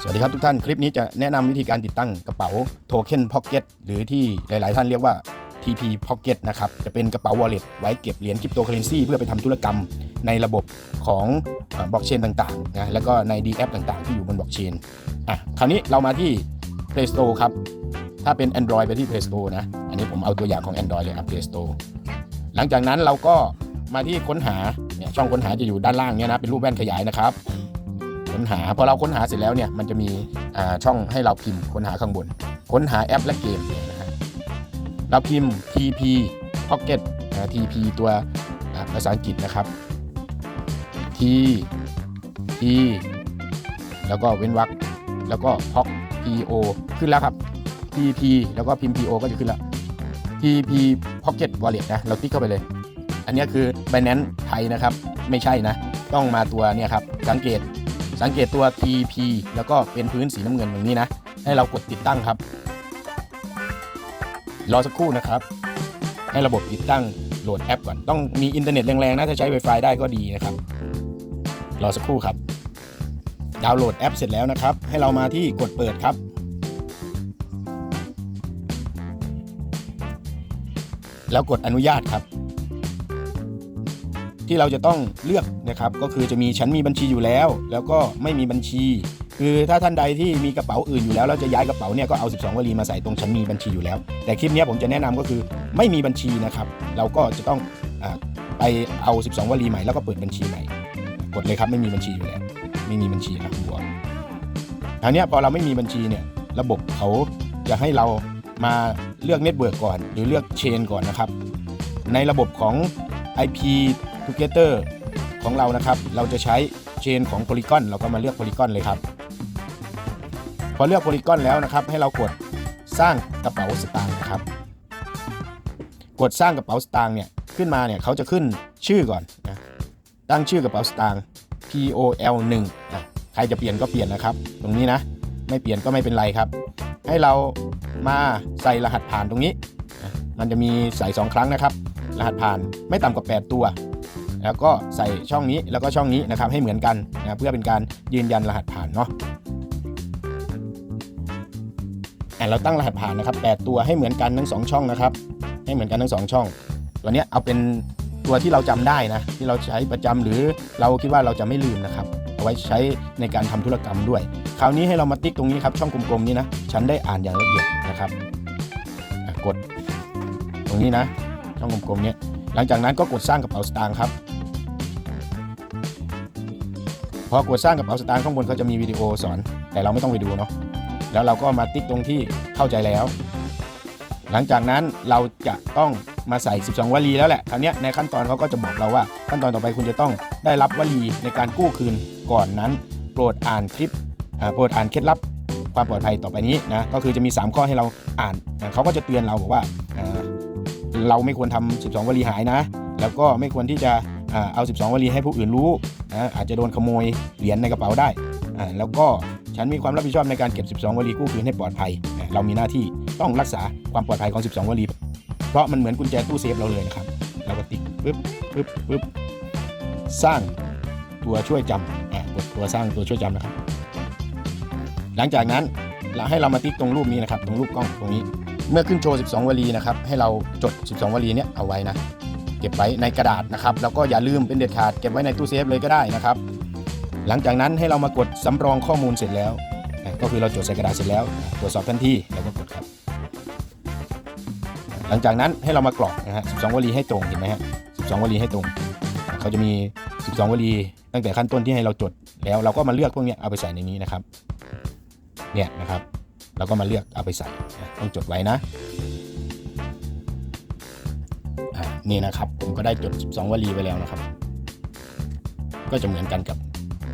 สวัสดีครับทุกท่าน คลิปนี้จะแนะนำวิธีการติดตั้งกระเป๋าโทเค็นพ็อกเก็ตหรือที่หลาย ๆ ท่านเรียกว่า TP Pocket นะครับ จะเป็นกระเป๋า wallet ไว้เก็บเหรียญคริปโตเคอเรนซีเพื่อไปทำธุรกรรมในระบบของบล็อกเชนต่าง ๆ นะ แล้วก็ใน D app ต่าง ๆ ที่อยู่บนบล็อกเชนอะคราวนี้เรามาที่ Play Store ครับ ถ้าเป็น Android ไปที่ Play Store นะ อันนี้ผมเอาตัวอย่างของ Android เลยครับ Play Store หลังจากนั้นเราก็มาที่ค้นหาเนี่ยช่องค้นหาจะอยู่ด้านล่างเนี่ยนะเป็นรูปแว่นขยายนะครับ ค้นหาพอเราค้นหาเสร็จแล้วเนี่ยมันจะมีช่องให้เราพิมพ์ค้นหาข้างบน ค้นหาแอปและเกมเนะฮะเราพิมพ์ TP Pocket TP ตัวภาษาอังกฤษนะครับ T P แล้วก็เว้นวรรคแล้วก็ Poc P O ขึ้นแล้วครับ TP แล้วก็พิมพ์ P O ก็จะขึ้นแล้ว TP Pocket Wallet นะเราติ๊กเข้าไปเลย อันนี้คือ Binance ไทยนะครับ ไม่ใช่นะ ต้องมาตัวเนี่ยครับสังเกต สังเกตตัว TP แล้วก็เป็นพื้นสีน้ำเงินตรงนี้นะ ให้เรากดติดตั้งครับ รอสักครู่นะครับ ให้ระบบติดตั้งโหลดแอปก่อน ต้องมีอินเทอร์เน็ตแรงๆนะถ้าใช้ Wi-Fi ได้ก็ดีนะครับ รอสักครู่ครับ ดาวน์โหลดแอปเสร็จแล้วนะครับ ให้เรามาที่กดเปิดครับแล้วกดอนุญาตครับ ที่เราจะต้องเลือกนะครับ ก็คือจะมีฉันมีบัญชีอยู่แล้ว แล้วก็ไม่มีบัญชี คือถ้าท่านใดที่มีกระเป๋าอื่นอยู่แล้วแล้วจะย้ายกระเป๋าเนี่ยก็เอา 12 วลีมาใส่ตรงฉันมีบัญชีอยู่แล้ว แต่คลิปนี้ผมจะแนะนำก็คือไม่มีบัญชีนะครับ เราก็จะต้องอไปเอา 12 วลีใหม่แล้วก็เปิดบัญชีใหม่กดเลยครับไม่มีบัญชีอยู่แล้วไม่มีบัญชีครับบวกคราวนี้พอเราไม่มีบัญชีเนี่ยระบบเขาจะให้เรามาเลือกเน็ตเวิร์กก่อน หรือเลือกเชนก่อนนะครับ ในระบบของ IP Together ของเรานะครับ เราจะใช้เชนของ Polygon เราก็มาเลือก Polygon เลยครับ พอเลือก Polygon แล้วนะครับ ให้เรากดสร้างกระเป๋าสตางค์นะครับ กดสร้างกระเป๋าสตางค์เนี่ยขึ้นมาเนี่ยเขาจะขึ้นชื่อก่อนนะตั้งชื่อกระเป๋าสตางค์ POL 1นะใครจะเปลี่ยนก็เปลี่ยนนะครับ ตรงนี้นะ ไม่เปลี่ยนก็ไม่เป็นไรครับ ให้เรามาใส่รหัสผ่านตรงนี้ มันจะมีใส่ 2 ครั้งนะครับ รหัสผ่านไม่ต่ำกว่า 8 ตัว แล้วก็ใส่ช่องนี้แล้วก็ช่องนี้นะครับให้เหมือนกันนะเพื่อเป็นการยืนยันรหัสผ่านเนาะอ่เราตั้งรหัสผ่านนะครับ8ตัวให้เหมือนกันทั้ง 2 ช่องนะครับ ให้เหมือนกันทั้ง 2 ช่องตัวนี้เอาเป็นตัวที่เราจำได้นะที่เราใช้ประจำหรือเราคิดว่าเราจะไม่ลืมนะครับเอาไว้ใช้ในการทำธุรกรรมด้วย คราวนี้ให้เรามาติ๊กตรงนี้ครับช่องกลมๆนี้นะฉันได้อ่านอย่างละเอียดนะครับกดตรงนี้นะช่องกลมๆนี้หลังจากนั้นก็กดสร้างกระเป๋าสตางค์ครับ พอกดสร้างกระเป๋าสตางค์ข้างบนเขาจะมีวิดีโอสอน แต่เราไม่ต้องไปดูเนาะแล้วเราก็มาติ๊กตรงที่เข้าใจแล้ว หลังจากนั้นเราจะต้องมาใส่ 12 วลีแล้วแหละคราวนี้ในขั้นตอนเขาก็จะบอกเราว่า ขั้นตอนต่อไปคุณจะต้องได้รับวลีในการกู้คืนก่อนนั้น โปรดอ่านคลิปโปรดอ่านเคล็ดลับความปลอดภัยต่อไปนี้นะก็คือจะมี 3 ข้อให้เราอ่านเขาก็จะเตือนเราบอกว่าเราไม่ควรทำ12 วลีหายนะ แล้วก็ไม่ควรที่จะอ่าเอา 12 วลีให้ผู้อื่นรู้ นะอาจจะโดนขโมยเหรียญในกระเป๋าได้อ่าแล้วก็ฉันมีความรับผิดชอบในการเก็บ 12 วลีกู้คืนให้ปลอดภัยนะเรามีหน้าที่ต้องรักษาความปลอดภัยของ 12 วลี เพราะมันเหมือนกุญแจตู้เซฟเราเลยนะครับเราก็ติ๊กปึ๊บปึ๊บปึ๊บสร้างตัวช่วยจำอะกดตัวสร้างตัวช่วยจำนะครับ หลังจากนั้นเราให้เรามาติ๊กตรงรูปนี้นะครับ ตรงรูปกล้องตรงนี้ เมื่อขึ้นโชว์ 12 วลีนะครับ ให้เราจด 12 วลีเนี้ยเอาไว้นะ เก็บไว้ในกระดาษนะครับแล้วก็อย่าลืมเป็นเด็ดขาดเก็บไว้ในตู้เซฟเลยก็ได้นะครับ หลังจากนั้นให้เรามากดสำรองข้อมูลเสร็จแล้ว ก็คือเราจดใส่กระดาษเสร็จแล้ว ตรวจสอบทันทีแล้วก็กดครับ หลังจากนั้นให้เรามากรอกนะฮะ12 วลีให้ตรงเห็นไหมฮะ12 วลีให้ตรง เขาจะมี 12 วลี ตั้งแต่ขั้นต้นที่ให้เราจดแล้วเราก็มาเลือกพวกนี้เอาไปใส่ในนี้นะครับเนี่ยนะครับเราก็มาเลือกเอาไปใส่ต้องจดไว้นะ นี่นะครับ ผมก็ได้จด 12 วลีไว้แล้วนะครับ ก็จะเหมือนกันกับ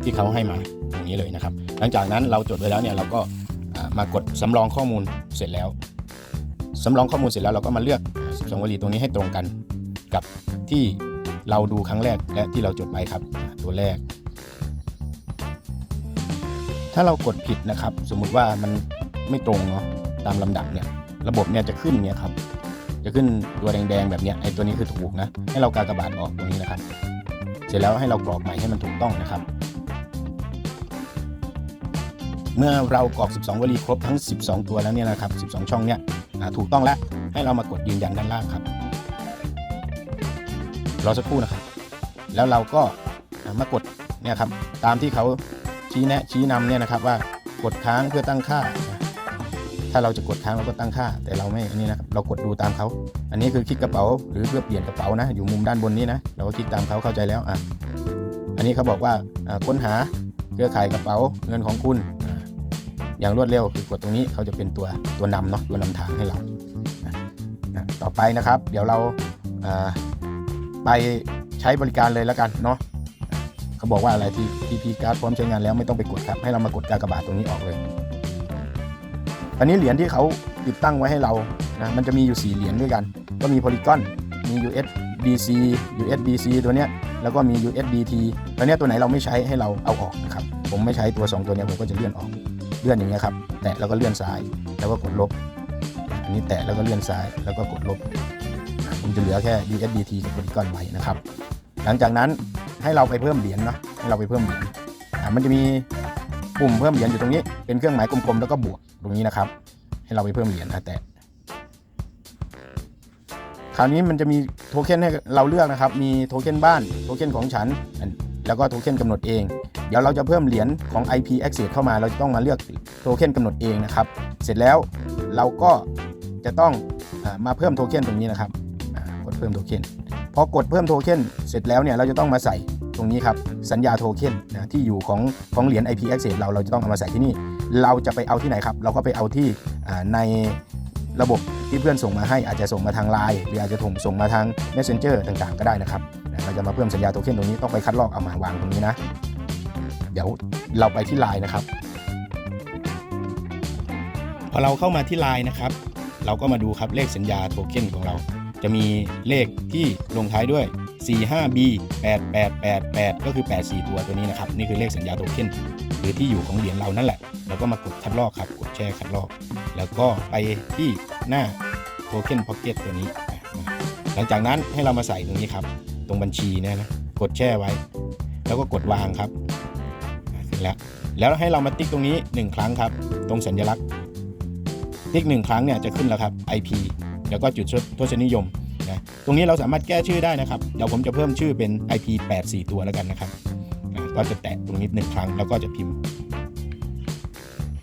ที่เขาให้มาอย่างนี้เลยนะครับ หลังจากนั้นเราจดไว้แล้วเนี่ยเราก็มากดสำรองข้อมูลเสร็จแล้วสำรองข้อมูลเสร็จแล้วเราก็มาเลือก 12 วลีตรงนี้ให้ตรงกันกับที่เราดูครั้งแรกและที่เราจดไปครับ ตัวแรก ถ้าเรากดผิดนะครับ สมมุติว่ามันไม่ตรงเนาะตามลำดับเนี่ยระบบเนี่ยจะขึ้นเนี่ยครับ จะขึ้นตัวแดงๆแบบนี้ไอ้ตัวนี้คือถูกนะ ให้เรากากระบาทออกตรงนี้นะครับ เสร็จแล้วให้เรากรอกใหม่ให้มันถูกต้องนะครับ เมื่อเรากรอก 12 วลีครบทั้ง 12 ตัวแล้วเนี่ยนะครับ 12 ช่องเนี่ยถูกต้องแล้ว ให้เรามากดยืนยันด้านล่างครับ รอสักครู่นะครับ แล้วเราก็มากดเนี่ยครับ ตามที่เขาชี้แนะชี้นำเนี่ยนะครับว่ากดค้างเพื่อตั้งค่า ถ้าเราจะกดค้างเราก็ตั้งค่า แต่เราไม่อันนี้นะครับเรากดดูตามเขา อันนี้คือคลิกกระเป๋า หรือเพื่อเปลี่ยนกระเป๋านะ อยู่มุมด้านบนนี้นะ เราก็คลิกตามเขาเข้าใจแล้วอะอันนี้เขาบอกว่าค้นหาเครือข่ายกระเป๋าเงินของคุณอย่างรวดเร็วคือกดตรงนี้เขาจะเป็นตัวตัวนำเนาะตัวนำทางให้เราต่อไปนะครับ เดี๋ยวเราไปใช้บริการเลยแล้วกันเนาะเขาบอกว่าอะไรที่ที่พีการ์ดพร้อมใช้งานแล้วไม่ต้องไปกดครับให้เรามากดกากบาทตรงนี้ออกเลย อันนี้เหรียญที่เขาติดตั้งไว้ให้เรานะมันจะมีอยู่ 4 เหรียญด้วยกัน ก็มี Polygon มี USDC USDC ตัวเนี้ยแล้วก็มี USDT ตัวเนี้ยตัวไหนเราไม่ใช้ให้เราเอาออกนะครับผมไม่ใช้ตัว 2 ตัวเนี้ยผมก็จะเลื่อนออกเลื่อนอย่างเงี้ยครับแตะแล้วก็เลื่อนซ้ายแล้วก็กดลบ อันนี้แตะแล้วก็เลื่อนซ้ายแล้วก็กดลบผมจะเหลือแค่ USDT กับ Polygon ไว้นะครับหลังจากนั้นให้เราไปเพิ่มเหรียญเนาะให้เราไปเพิ่มเหรียญอ่ามันจะมีปุ่มเพิ่มเหรียญอยู่ตรงนี้เป็นเครื่องหมายกลมๆแล้วก็บวก ตรงนี้นะครับ ให้เราไปเพิ่มเหรียญอะแต่คราวนี้มันจะมีโทเค็นให้เราเลือกนะครับ มีโทเค็นบ้านโทเค็นของฉัน แล้วก็โทเค็นกำหนดเอง เดี๋ยวเราจะเพิ่มเหรียญของ IP Access เข้ามา เราจะต้องมาเลือกโทเค็นกำหนดเองนะครับ เสร็จแล้วเราก็จะต้องอมาเพิ่มโทเค็นตรงนี้นะครับ กดเพิ่มโทเค็น พอกดเพิ่มโทเค็นเสร็จแล้วเนี่ยเราจะต้องมาใส่ตรงนี้ครับ สัญญาโทเค็นนะที่อยู่ของของเหรียญ IP Access เรา เราจะต้องเอามาใส่ที่นี่ เราจะไปเอาที่ไหนครับ เราก็ไปเอาที่ในระบบที่เพื่อนส่งมาให้อาจจะส่งมาทาง Line หรืออาจจะส่งส่งมาทาง Messenger ต่างๆ ก็ได้นะครับเราจะมาเพิ่มสัญญาโทเค็นตรงนี้ต้องไปคัดลอกเอามาวางตรงนี้นะ เดี๋ยวเราไปที่ Line นะครับ พอเราเข้ามาที่ Line นะครับ เราก็มาดูครับเลขสัญญาโทเค็นของเรา จะมีเลขที่ลงท้ายด้วย 45B 8888 ก็คือ 84 ตัวตัวนี้นะครับ นี่คือเลขสัญญาโทเค็นหรือที่อยู่ของเหรียญเรานั่นแหละ แล้วก็มากดคัดลอกครับ กดแช่คัดลอก แล้วก็ไปที่หน้าโทเค็นพ็อกเก็ตตัวนี้ หลังจากนั้นให้เรามาใส่ตรงนี้ครับ ตรงบัญชีเนี่ยนะ กดแช่ไว้ แล้วก็กดวางครับเสร็จแล้ว แล้วให้เรามาติ๊กตรงนี้ 1 ครั้งครับ ตรงสัญลักษณ์ ติ๊กหนึ่งครั้งเนี่ยจะขึ้นแล้วครับ IP แล้วก็จุดทศนิยมนะตรงนี้เราสามารถแก้ชื่อได้นะครับ เดี๋ยวผมจะเพิ่มชื่อเป็น IP 84 ตัวแล้วกันนะครับ ก็จะแตะตรงนี้หนึ่งครั้งแล้วก็จะพิมพ์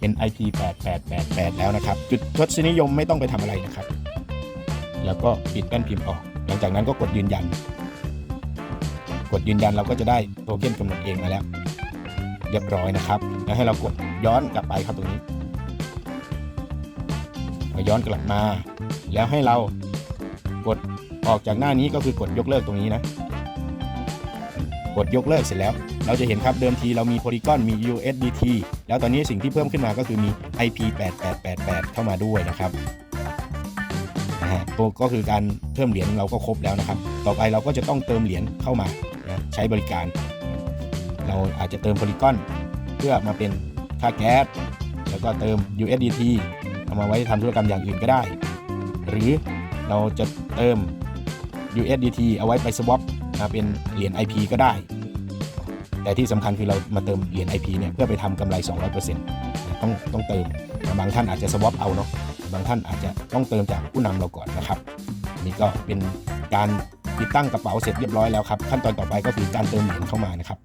เป็น IP 8888 แล้วนะครับ จุดทศนิยมไม่ต้องไปทำอะไรนะครับ แล้วก็ปิดแป้นพิมพ์ออก หลังจากนั้นก็กดยืนยัน กดยืนยันเราก็จะได้โทเค็นกำหนดเองมาแล้ว เรียบร้อยนะครับ แล้วให้เรากดย้อนกลับไปครับตรงนี้มาย้อนกลับมา แล้วให้เรากดออกจากหน้านี้ก็คือกดยกเลิกตรงนี้นะ กดยกเลิกเสร็จแล้ว เราจะเห็นครับเดิมทีเรามี Polygon มี USDT แล้วตอนนี้สิ่งที่เพิ่มขึ้นมาก็คือมี IP 8888 เข้ามาด้วยนะครับนะฮะตัวก็คือการเพิ่มเหรียญเราก็ครบแล้วนะครับ ต่อไปเราก็จะต้องเติมเหรียญเข้ามานะใช้บริการ เราอาจจะเติม Polygon เพื่อมาเป็นค่าแก๊สแล้วก็เติม USDT เอามาไว้ทำธุรกรรมอย่างอื่นก็ได้ หรือเราจะเติม USDT เอาไว้ไป swap มา เป็นเหรียญ IP ก็ได้ แต่ที่สำคัญคือเรามาเติมเหรียญ IP เนี่ยเพื่อไปทำกำไร 200%นะต้องต้องเติมบางท่านอาจจะสวอปเอาเนาะบางท่านอาจจะต้องเติมจากผู้นำเราก่อนนะครับนี่ก็เป็นการติดตั้งกระเป๋าเสร็จเรียบร้อยแล้วครับ ขั้นตอนต่อไปก็คือการเติมเหรียญเข้ามานะครับ